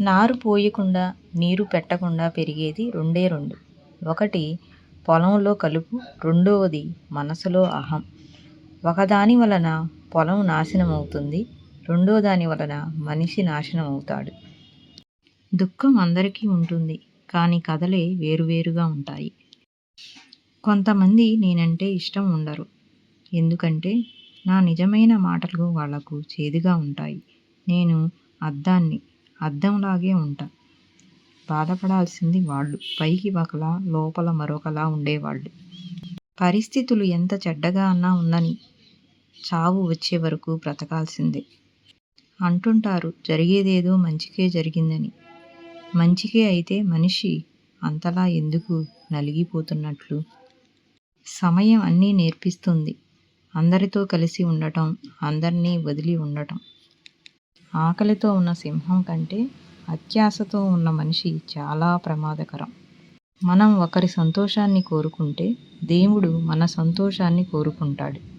నారు పోయకుండా నీరు పెట్టకుండా పెరిగేది రెండే రెండు. ఒకటి పొలంలో కలుపు రెండవది మనసులో అహం. ఒకదాని వలన పొలం నాశనం అవుతుంది రెండో దాని వలన మనిషి నాశనం అవుతాడు దుఃఖం అందరికీ ఉంటుంది కానీ కథలే వేరువేరుగా ఉంటాయి. కొంతమంది నేనంటే ఇష్టం ఉండరు. ఎందుకంటే నా నిజమైన మాటలు వాళ్ళకు చేదుగా ఉంటాయి. నేను అద్దాన్ని అద్దంలాగే ఉంటా. బాధపడాల్సింది వాళ్ళు. పైకి ఒకలా లోపల మరొకలా ఉండేవాళ్ళు. పరిస్థితులు ఎంత చెడ్డగా అన్నా ఉన్నని చావు వచ్చే వరకు బ్రతకాల్సిందే. అంటుంటారు జరిగేదేదో మంచికే జరిగిందని. మంచికే అయితే మనిషి అంతలా ఎందుకు నలిగిపోతున్నట్లు? సమయం అన్నీ నేర్పిస్తుంది. అందరితో కలిసి ఉండటం అందరినీ వదిలి ఉండటం. ఆకలితో ఉన్న సింహం కంటే అత్యాశతో ఉన్న మనిషి చాలా ప్రమాదకరం. మనం ఒకరి సంతోషాన్ని కోరుకుంటే దేవుడు మన సంతోషాన్ని కోరుకుంటాడు.